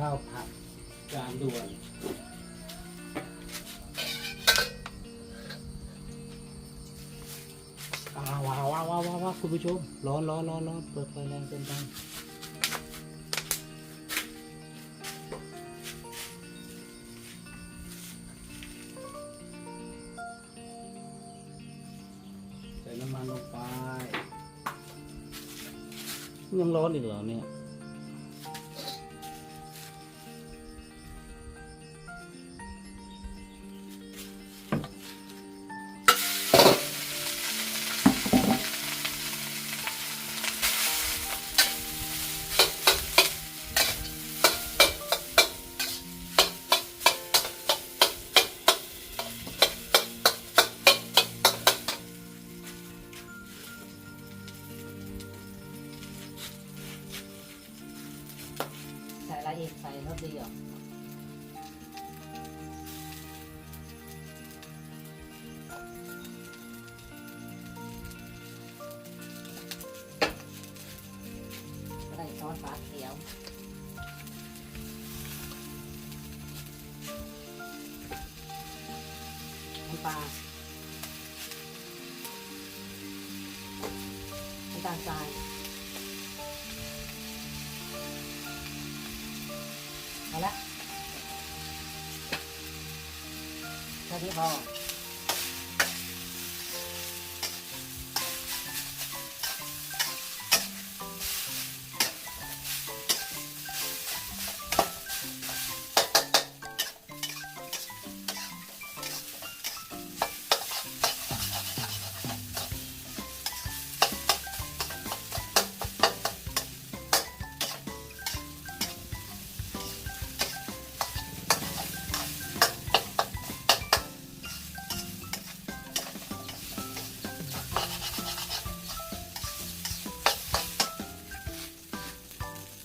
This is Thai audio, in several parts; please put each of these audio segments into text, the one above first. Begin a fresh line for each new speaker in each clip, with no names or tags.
ข้าวผัดจานด่วนว้าวว้าวว้าวว้าวว้าวคุณผู้ชม ร้อนร้อนร้อนร้อนเปิดไฟแรงเกินไปใส่น้ำมันลงไป ยังร้อนอีกเหรอเนี่ย
กใส่รสดีเหรอใส่ซอส แค่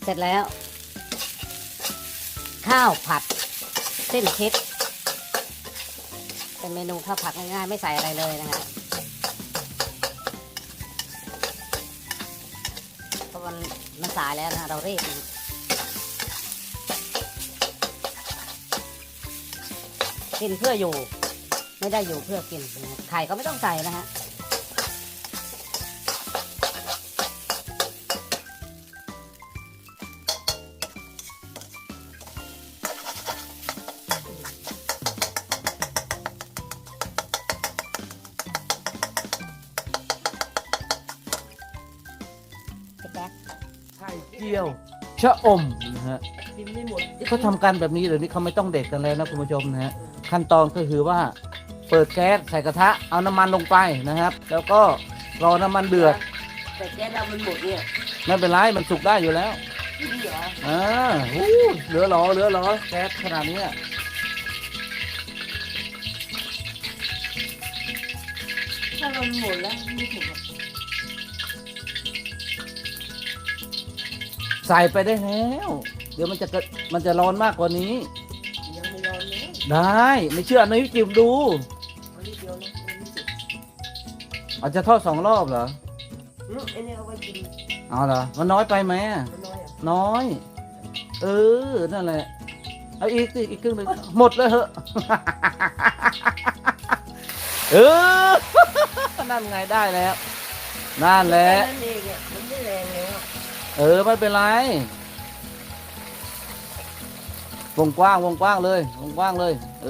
เสร็จแล้ว ข้าวผัดเส้นเช็ดเป็นเมนูข้าวผัดง่ายๆ ไม่ใส่อะไรเลยนะฮะเพราะมันมันสายแล้วนะเรารีบกินเพื่ออยู่ ไม่ได้อยู่เพื่อกินไข่ก็ไม่ต้องใส่นะฮะ
เจียวชะอมนะฮะ
กินไม่หมด
เขาทำกันแบบนี้เดี๋ยวนี้เขาไม่ต้องเด็ดกันแล้วนะคุณผู้ชมนะฮะขั้นตอนก็คือว่าเปิดแก๊สใส่กระทะเอาน้ำมันลงไปนะครับ แล้วก็รอน้ำมันเดือด
แต่แก๊สเรามันหมดเนี่ย
ไม่เป็นไรมันสุกได้อยู่แล้ว
นี่เหรอ
อ่าหูเหลือหรอเหลือหรอแก๊สขนาดเนี้ย
ถ้ามันหมดแล้วไม่ถูกหรอก
ใส่ไปได้แล้ว เดี๋ยวมันจะเกิดมันจะร้อนมากกว่านี้
ยังไม่ร้อนเลย
ได้ไม่เชื่ออันนี้จิมดู
เอานิดเดียวนะเอานิดเดียว
อาจจะทอดสองรอบเหรอ
อืมอันนี้เอาไว้กิน
เอาเหรอมันน้อยไปไหมอะ
มันน้อยอะ
น้อย เออนั่นแหละเอาอีกสิอีกครึ่งหนึ่งหมดเลยเหอะ เออ นั่นไงได้แล้วนั่นแหละ
แค่นั้นเองอะมันไม่แรงแล้วอะ
เออไม่เป็นไร วงกว้างวงกว้างเลยวงกว้างเลย เอ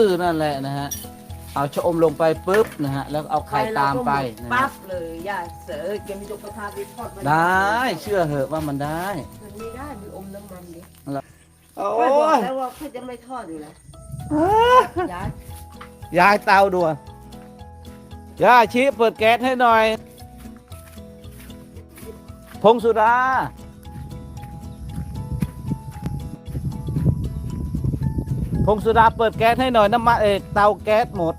อ นั่นแหละนะฮะ เอาชะอมลงไปปุ๊บนะฮะ แล้วเอาไข่ตามไปนะ
ปั๊
ฮะ
บเลยย่าเสือเกมยกกระทะไปทอดมัน
ได้เชื่อเหอะว่ามันได้
มันไม่ได้มันอมน้ำมันดิ
โอ้
ไม่บอก
ย
แล้วว่าเขาจะไม่ทอดอยู่แล้วย้าย
ย้ายเตาด่วนย่าชี้เปิดแก๊สให้หน่อย พงสุดาพงสุดาเปิดแก๊สให้หน่อยน้ำมันเอกเตาแก๊สหมด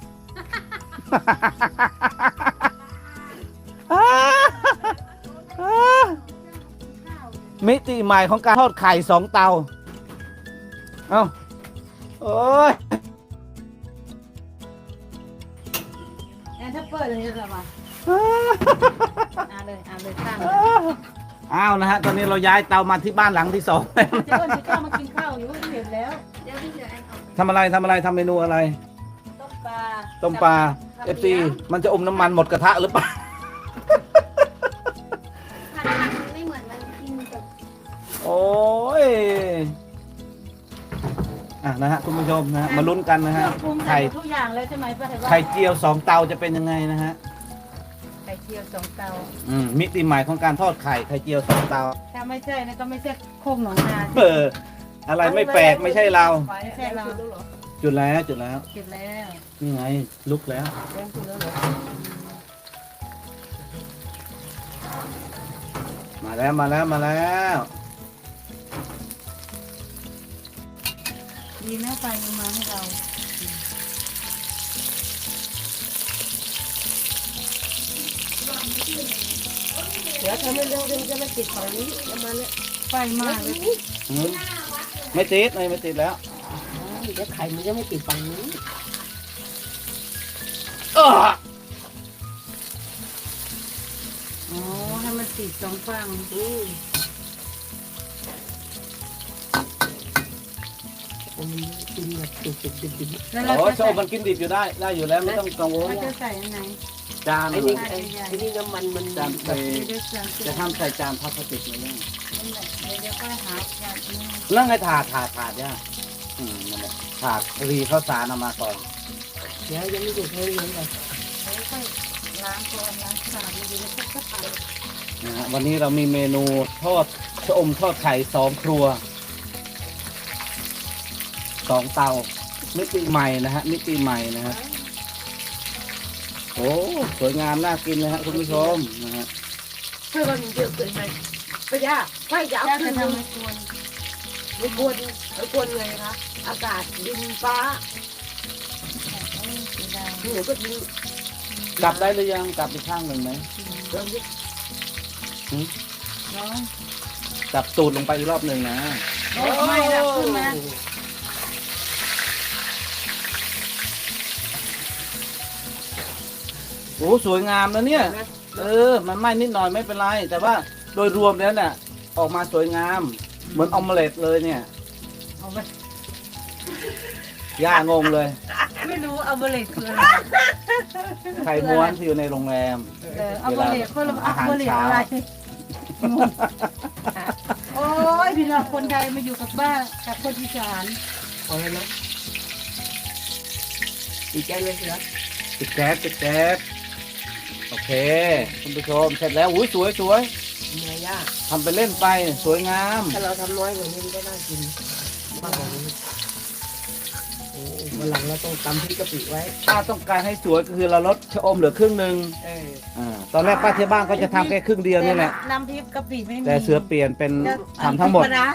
มิติใหม่ของการทอดไข่สองเตา เอ้า โอ้ย
แอนถ้าเปิดเลยจะมาอ่าน เลยอ่านเลยตั้ง
อ้าวนะฮะตอนนี้เราย้ายเตามาที่บ้านหลังที่สอง
เจ้าจะเข้ามากินข้าวอยู่เห็นแล้ว
เดี๋ยวพี่เสือแอนออก
ทำอะไรทำอะไรทำเมนูอะไร
ต้มปลา
ต้มปลา
กับ
เอฟซีมันจะอมน้ำมันหมดกระทะหรือเปล่า
ผัดผักมันไม่เหมือนมันกินกับ
โอ้ยอะนะฮะคุณผู้ชมนะฮะมาลุ้นกันนะ
เครื่
ฮะ
องปรุงใส่
ไข่
หมดทุกอย่างแล้วใช่ไหมป้าไทยว่า
ไข่เจียวสองเตาจะเป็นยังไงนะฮะ
ไข่เจียวสองเตา
อืมมิติใหม่ของการทอดไข่ไข่เจียวสองเตา
ถ้าไม่ใช่นะก็ไม่ใช่โคกหนองนา
เอออะไรไม่แปลกไม่ใช่เรา
ไม่ใช่เรา
จุดแล้วจุดแล้ว
เก็บแล้ว
นี่ไงลุกแล้ว
เลี้ยงคุณแล้วเหรอ
มาแล้วมาแล้วมาแล้ว
ดีนะไฟมันมาให้เรา
เดี๋ยวทำให้เร็วเดี๋ยวจะมาติดฝั่งนี้ประมาณเนี้ย
ไฟมากเลย
อืมไม่ติดไม่ไม่ติดแล้ว
เดี๋ยวไข่มันจะไม่ติดฝั่งนี้
เออ
อ๋อให้มันติดสองฝั่ง
อืมผมกินแบบติดติดติดติด
แล้วเรา
โอ้
จะ
โช
ใส่
ว์มันกินดิบอยู่ได้ ได้อยู่แล้วไม่ต้องกังวล
เราจะใส่อันไหน
จาน
ไอ้
เล
นี่
ย
ไอ้ไอ้นี่น้ำมันมัน
จานไป
เดี๋ยวจะ
จะทำใส่จานพลาสติกเลยเนี่ย
เดี๋ยวจะก็หาอย่างนี้
แล้วไงถาดถาดถาดเนี่ยอืมนั่นแหละถาดรีข้าวสารเอามาก่อน
เดี๋ยวยังไม่ติดเลยยังไง
เดี๋ยวค่อยล้างก่อนล้างสะอาดดีๆแล้วก็ก็ทำ
นะฮะวันนี้เรามีเมนูทอดชะอมทอดไข่สองครัวสองเตามิติใหม่นะฮะมิติใหม่นะฮะ โอ้สวยงามน่ากินนะฮะคุณผู้ชมนะฮะ
เพื่อนมันเยอะเกินไปไปย่าไม่จะเอา
ย่า
ขึ้
จะ
น
ทำให้ควร
ไม่ควรไม่ควรเลยคะอากาศดินฟ้า
โอ้ยเสียดาย
หนูก็ดิน
กลับได้หรือยังกลับอีกข้างหนึ่งไหม
เริ่มยึด
ร้อน
กลับตูดลงไปอีกรอบหนึ่งนะ
โอ้ยไม่ละขึ้นมา
โอ้สวยงามนะเนี่ย เออ มันไหม้นิดหน่อยไม่เป็นไร แต่ว่าโดยรวมแล้วเนี่ยออกมาสวยงาม เหมือนออมเล็ตเลยเนี่ย
เอาไป
ย่างงเลย
ไม่รู้เอาเบลเลตคืออะไร
ไข่ม้วนที่อยู่ในโรงแรม
เออเอาเบลเลตคนละเอาเบลเลตอะไรงงโอ้ยพี่น้องคนไทยมาอยู่กับบ้านกับคนอีสาน
พอแล้วนะดีใจเลยเสือ
ปิดแก๊สปิดแก๊ส โอเค คุณผู้ชมเสร็จแล้วอุ้ยสวยสวย
เนื้อย่าง
ทำไปเล่นไปสวยงาม
ถ้าเราทำน้อยกว่านี้มันก็น่ากินมากกว่านี้โอ้วันหลังเราต้องตำพริกกะปิไว้
ถ้าต้องการให้สวยก็คือเราลดชะอมเหลือครึ่งหนึ่ง
เออ
อ่าตอนแรกป้าที่บ้านก็จะทำแค่ครึ่งเดียวนี่แหละ
น้ำพริกกะปิไม่มี
แต่เสือเปลี่ยนเป็นทำทั้งหมด
ปลาร้า